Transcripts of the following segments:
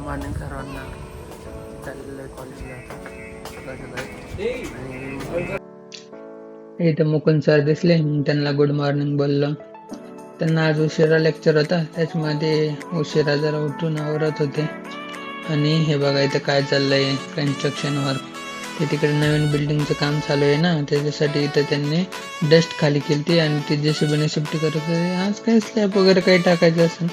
Morning सर्वांना. चाललेलं आहे कॉलेजला आणि इथं मुकुंद सर दिसले. मी त्यांना गुड मॉर्निंग बोललो. त्यांना आज उशिरा लेक्चर होता. त्याच्यामध्ये उशिरा जरा उठून आवरत होते. आणि हे बघा इथं काय चाललंय. कन्स्ट्रक्शन वर्क ते तिकडे नवीन बिल्डिंगचं काम चालू आहे ना. त्याच्यासाठी इथं त्यांनी डस्ट खाली केली आणि ती जेसीबीने शिफ्ट करत होते. आज काय स्लॅब वगैरे काही टाकायचं असेल.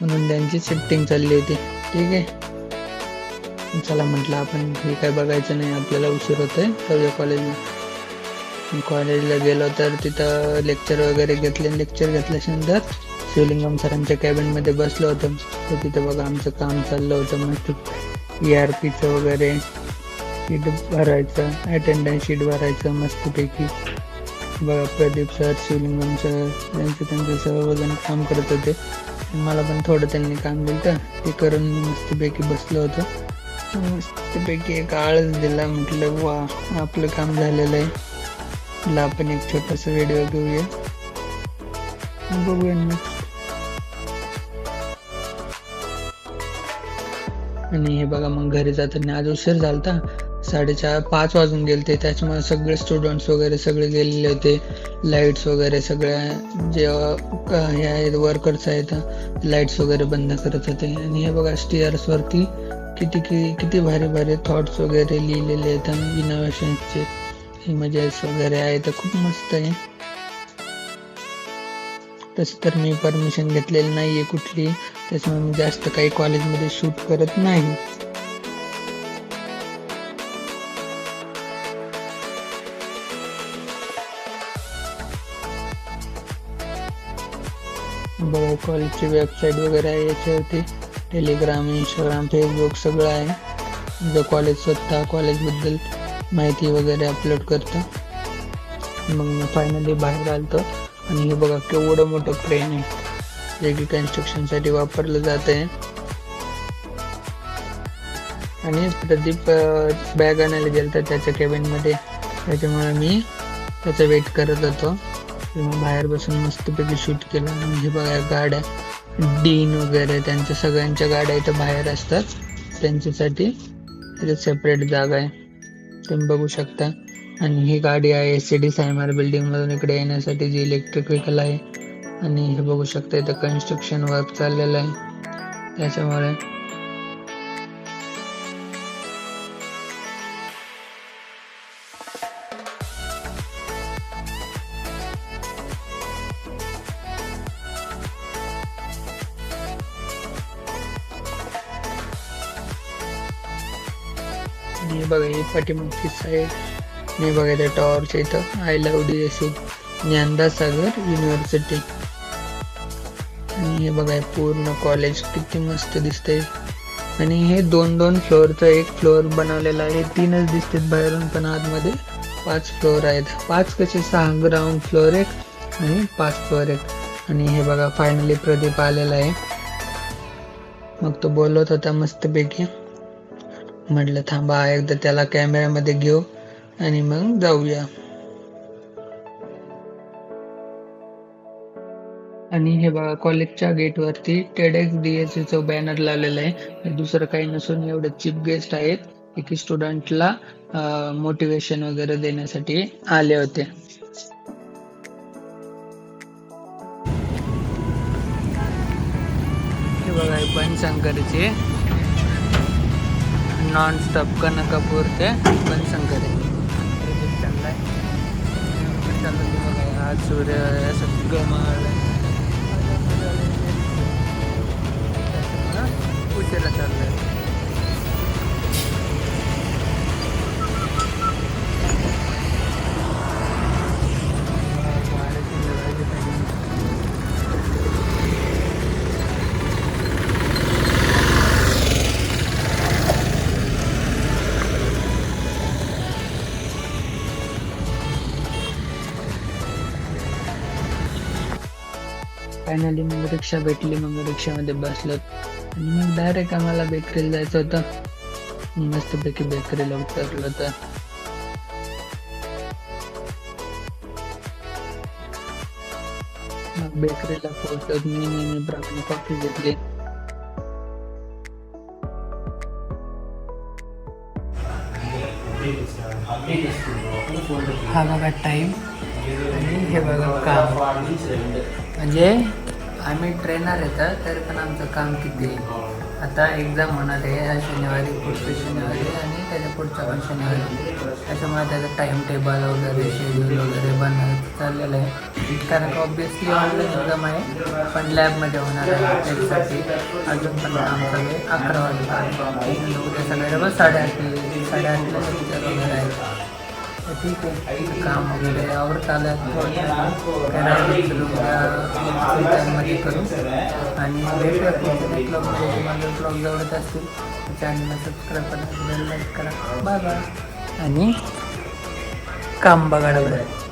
म्हणून त्यांची शिफ्टिंग चालली होती. ठीक आहे. चला म्हटलं आपण हे काय बघायचं नाही आपल्याला उशीर होतोय. जाऊया कॉलेजला कॉलेजला गेलो तर तिथं लेक्चर वगैरे घेतले. लेक्चर घेतल्यानंतर शिवलिंगम सरांच्या कॅबिनमध्ये बसलो होतो. तर तिथं बघा आमचं काम चाललं होतं मस्त ई आर पीचं वगैरे शीट भरायचं अटेंडन्स शीट भरायचं मस्तपैकी. बघा प्रदीप सर शिवलिंगम सर यांचं त्यांचं सर्वजण काम करत होते. मला पण थोडं त्यांनी काम दिलं ते करून मस्तपैकी बसलो होतो. मस्तपैकी एक आळस दिला. म्हटलं वा आपलं काम झालेलं आहे. म्हटलं आपण एक छोटासा व्हिडिओ घेऊया. बघूया नेक्स्ट आणि हे बघा मग घरी जाताना आज उशीर होता साडेचार पाच वाजून गेले होते त्याच्यामुळे सगळे स्टुडंट्स वगैरे सगळे गेलेले होते. लाईट्स वगैरे सगळ्या जे हे आहेत वर्कर्स आहेत लाईट्स वगैरे बंद करत होते. आणि हे बघा स्टिअर्सवरती किती किती किती भारी भारी थॉट्स वगैरे लिहिलेले आहेत इनोव्हेशनचे इमेजेस वगैरे आहे तर खूप मस्त आहे. तसं तर मी परमिशन घेतलेली नाही आहे कुठली. त्याच्यामुळे मी जास्त काही कॉलेजमध्ये शूट करत नाही. कॉलेजची वेबसाईट वगैरे आहे याच्यावरती टेलिग्राम इंस्टाग्राम फेसबुक सगळं आहे. जो कॉलेज स्वतः कॉलेजबद्दल माहिती वगैरे अपलोड करतं. मग मी फायनली बाहेर आलतो. आणि हे बघा केवढं मोठं क्रेन आहे. जे की कन्स्ट्रक्शनसाठी वापरलं जात आहे. आणि प्रदीप बॅग आणायला गेलता त्याच्या केबिनमध्ये त्याच्यामुळे मी त्याचा वेट करत होतो. किंवा बाहेर बसून मस्तपैकी शूट केलं. आणि हे बघा गाड्या डीन वगैरे त्यांच्या सगळ्यांच्या गाड्या इथं बाहेर असतात. त्यांच्यासाठी त्याच्यात सेपरेट जागा आहे. तुम्ही बघू शकता. आणि ही गाडी आहे एस सी डी सायमार बिल्डिंग मधून इकडे येण्यासाठी जी इलेक्ट्रिक व्हेकल आहे. आणि हे बघू शकता इथं कन्स्ट्रक्शन वर्क चाललेलं आहे. त्याच्यामुळे हे बघा ही पाठीमागची साईड हे बघा त्या टॉवरच्या इथं. I love D S Dnyanada Sagar university आणि हे बघा पूर्ण कॉलेज किती मस्त दिसतंय. आणि हे दोन दोन फ्लोअरचं एक फ्लोअर बनवलेला आहे. तीनच दिसतात बाहेरून पण आतमध्ये पाच फ्लोअर आहेत. पाच कसे? सहा ग्राउंड फ्लोअर एक आणि पाच फ्लोअर एक. आणि हे बघा फायनली प्रदीप आलेला आहे. मग तो बोलत होता मस्तपैकी. म्हटलं थांबा एकदा त्याला कॅमेऱ्यामध्ये घेऊ आणि मग जाऊया. आणि हे बघा कॉलेजच्या गेटवरती टेडेक्स डीएससी चं बॅनर लावलेला आहे. दुसरं काही नसून एवढे चीफ गेस्ट आहेत की स्टुडंटला मोटिवेशन वगैरे देण्यासाठी आले होते. हे बघा हे बनशंकरचे नॉन स्टॉप कनकापूर ते बनशंकर चाललाय. चाललं ते बघा आज सूर्य सगळं मावळलं फायनली मग रिक्षा भेटली मग रिक्षामध्ये बसलो. आणि मग डायरेक्ट आम्हाला बेकरीला जायचं होतं. मस्तपैकी बेकरीला उतरलो तर. मग बेकरीला पोहोचलो मी नेहमीप्रमाणे कॉफी घेतली. हा बघा टाईम आणि हे बघा काम. म्हणजे आम्ही ट्रेनर येतात तरी पण आमचं काम किती आहे? आता एक्झाम होणार आहे ह्या शनिवारी पुढच्या शनिवारी आणि त्याच्या पुढच्या पण शनिवारी त्याच्यामुळे त्याचं टाईम टेबल वगैरे शेड्यूल वगैरे बनवायचं चाललेलं आहे. कारण ऑब्विसली ऑनलाईन एक्झाम आहे पण लॅबमध्ये होणार आहे त्याच्यासाठी अजून पण काम सगळे अकरा वाजता. उद्या सगळे बस साडेआठ साडेआठला लेक्चर वगैरे आहे ठीक आहे काम वगैरे आवडत आलं. मध्ये करू आणि भेटूया पुढच्या ब्लॉगमध्ये तुम्हाला ब्लॉग आवडत असतील. चॅनलला सबस्क्राईब करा बेल लाईक करा. बाय बाय आणि काम बघायला बरं